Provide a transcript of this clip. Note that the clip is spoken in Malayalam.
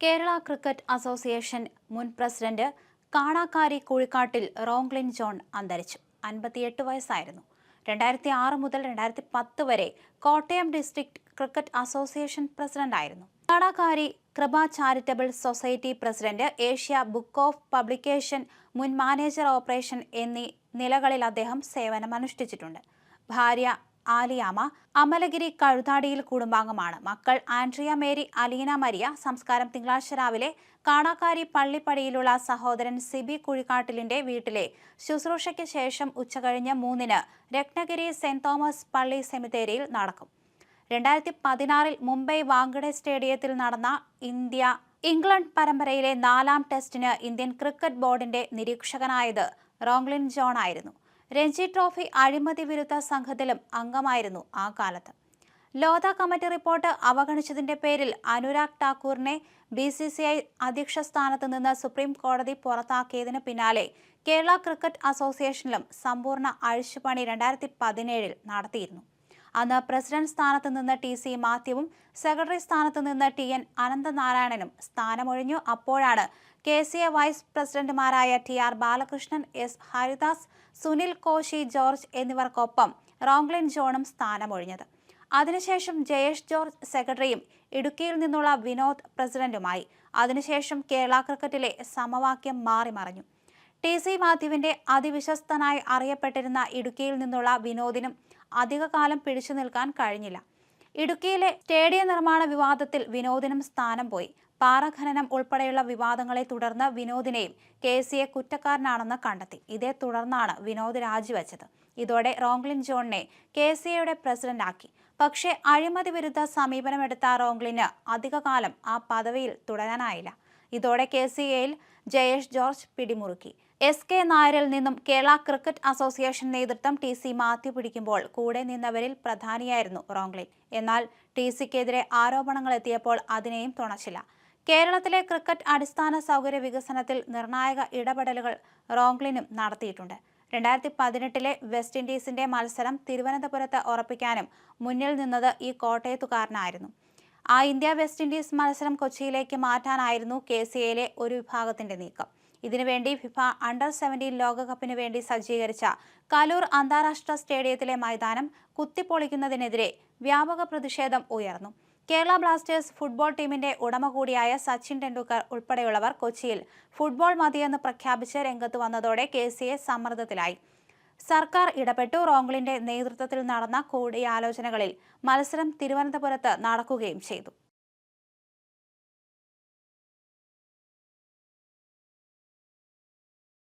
കേരള ക്രിക്കറ്റ് അസോസിയേഷൻ മുൻ പ്രസിഡന്റ് കാണാക്കാരി കുഴിക്കാട്ടിൽ റോങ്ക്ലിൻ ജോൺ അന്തരിച്ചു. അൻപത്തിയെട്ട് വയസ്സായിരുന്നു. രണ്ടായിരത്തി ആറ് മുതൽ രണ്ടായിരത്തി പത്ത് വരെ Kottayam district cricket association പ്രസിഡന്റായിരുന്നു Kanakkari Kripa charitable society president Asia book of publication മുൻ മാനേജർ ഓപ്പറേഷൻ എന്നീ നിലകളിൽ അദ്ദേഹം സേവനമനുഷ്ഠിച്ചിട്ടുണ്ട്. ഭാര്യ ആലിയാമ അമലഗിരി കഴുതാടിയിൽ കുടുംബാംഗമാണ്. മക്കൾ ആൻഡ്രിയ മേരി അലീന മരിയ സംസ്കാരം തിങ്കളാഴ്ച രാവിലെ കാണാക്കാരി പള്ളിപ്പടിയിലുള്ള സഹോദരൻ സിബി കുഴിക്കാട്ടിലിന്റെ വീട്ടിലെ ശുശ്രൂഷയ്ക്ക് ശേഷം ഉച്ചകഴിഞ്ഞ് മൂന്നിന് രത്നഗിരി സെന്റ് തോമസ് പള്ളി സെമിത്തേരിയിൽ നടക്കും. രണ്ടായിരത്തി പതിനാറിൽ മുംബൈ വാങ്കഡെ സ്റ്റേഡിയത്തിൽ നടന്ന ഇന്ത്യ ഇംഗ്ലണ്ട് പരമ്പരയിലെ നാലാം ടെസ്റ്റിന് ഇന്ത്യൻ ക്രിക്കറ്റ് ബോർഡിന്റെ നിരീക്ഷകനായത് റോങ്ലിൻ ജോൺ ആയിരുന്നു. രഞ്ജി ട്രോഫി അഴിമതി വിരുദ്ധ സംഘത്തിലും അംഗമായിരുന്നു ആ കാലത്ത്. ലോധ കമ്മിറ്റി റിപ്പോർട്ട് അവഗണിച്ചതിന്റെ പേരിൽ അനുരാഗ് ഠാക്കൂറിനെ ബി സി സി ഐ അധ്യക്ഷ സ്ഥാനത്ത് നിന്ന് സുപ്രീം കോടതി പുറത്താക്കിയതിന് പിന്നാലെ കേരള ക്രിക്കറ്റ് അസോസിയേഷനിലും സമ്പൂർണ അഴിച്ചുപണി രണ്ടായിരത്തി പതിനേഴിൽ നടത്തിയിരുന്നു. അന്ന് പ്രസിഡന്റ് സ്ഥാനത്ത് നിന്ന് ടി സി മാത്യുവും സെക്രട്ടറി സ്ഥാനത്ത് നിന്ന് ടി എൻ അനന്തനാരായണനും സ്ഥാനമൊഴിഞ്ഞു. അപ്പോഴാണ് കെ സി എ വൈസ് പ്രസിഡന്റുമാരായ T R Balakrishnan S Haridas Sunil Koshy George എന്നിവർക്കൊപ്പം റോങ്ലിൻ ജോണും സ്ഥാനമൊഴിഞ്ഞത്. അതിനുശേഷം ജയേഷ് ജോർജ് സെക്രട്ടറിയും ഇടുക്കിയിൽ നിന്നുള്ള വിനോദ് പ്രസിഡന്റുമായി. അതിനുശേഷം കേരള ക്രിക്കറ്റിലെ സമവാക്യം മാറിമറിഞ്ഞു. ടി സി മാത്യുവിന്റെ അതിവിശ്വസ്തനായി അറിയപ്പെട്ടിരുന്ന ഇടുക്കിയിൽ നിന്നുള്ള വിനോദിനും അധികകാലം പിടിച്ചു നിൽക്കാൻ കഴിഞ്ഞില്ല. ഇടുക്കിയിലെ സ്റ്റേഡിയം നിർമ്മാണ വിവാദത്തിൽ വിനോദിനും സ്ഥാനം പോയി. പാറഖനനം ഉൾപ്പെടെയുള്ള വിവാദങ്ങളെ തുടർന്ന് വിനോദിനെയും കെ സിയെ കുറ്റക്കാരനാണെന്ന് കണ്ടെത്തി. ഇതേ തുടർന്നാണ് വിനോദ് രാജിവെച്ചത്. ഇതോടെ റോങ്ലിൻ ജോണിനെ കെ സി എയുടെ പ്രസിഡന്റാക്കി. പക്ഷേ അഴിമതി വിരുദ്ധ സമീപനമെടുത്ത റോങ്ലിന് അധികകാലം ആ പദവിയിൽ തുടരാനായില്ല. ഇതോടെ കെ സി എയിൽ ജയേഷ് ജോർജ് പിടിമുറുക്കി. എസ് കെ നായരിൽ നിന്നും കേരള ക്രിക്കറ്റ് അസോസിയേഷൻ നേതൃത്വം ടി സി മാത്യു പിടിക്കുമ്പോൾ കൂടെ നിന്നവരിൽ പ്രധാനിയായിരുന്നു റോംഗ്ലിൻ. എന്നാൽ ടി സിക്കെതിരെ ആരോപണങ്ങൾ എത്തിയപ്പോൾ അതിനെയും തുണച്ചില്ല. കേരളത്തിലെ ക്രിക്കറ്റ് അടിസ്ഥാന സൗകര്യ വികസനത്തിൽ നിർണായക ഇടപെടലുകൾ റോംഗ്ലിനും നടത്തിയിട്ടുണ്ട്. രണ്ടായിരത്തി പതിനെട്ടിലെ വെസ്റ്റ് ഇൻഡീസിന്റെ മത്സരം തിരുവനന്തപുരത്ത് ഉറപ്പിക്കാനും മുന്നിൽ നിന്നത് ഈ കോട്ടയത്തുകാരനായിരുന്നു. ആ ഇന്ത്യ വെസ്റ്റ് ഇൻഡീസ് മത്സരം കൊച്ചിയിലേക്ക് മാറ്റാനായിരുന്നു കെ സി എയിലെ ഒരു വിഭാഗത്തിന്റെ നീക്കം. ഇതിനുവേണ്ടി ഫിഫ അണ്ടർ സെവന്റീൻ ലോകകപ്പിന് വേണ്ടി സജ്ജീകരിച്ച കലൂർ അന്താരാഷ്ട്ര സ്റ്റേഡിയത്തിലെ മൈതാനം കുത്തിപ്പൊളിക്കുന്നതിനെതിരെ വ്യാപക പ്രതിഷേധം ഉയർന്നു. കേരള ബ്ലാസ്റ്റേഴ്സ് ഫുട്ബോൾ ടീമിന്റെ ഉടമ കൂടിയായ സച്ചിൻ ടെണ്ടുൽക്കർ ഉൾപ്പെടെയുള്ളവർ കൊച്ചിയിൽ ഫുട്ബോൾ മതിയെന്ന് പ്രഖ്യാപിച്ച് രംഗത്ത് വന്നതോടെ കെ സി എ സമ്മർദ്ദത്തിലായി. സർക്കാർ ഇടപെട്ടു. റോങ്ലിന്റെ നേതൃത്വത്തിൽ നടന്ന കൂടിയാലോചനകളിൽ മത്സരം തിരുവനന്തപുരത്ത് നടക്കുകയും ചെയ്തു.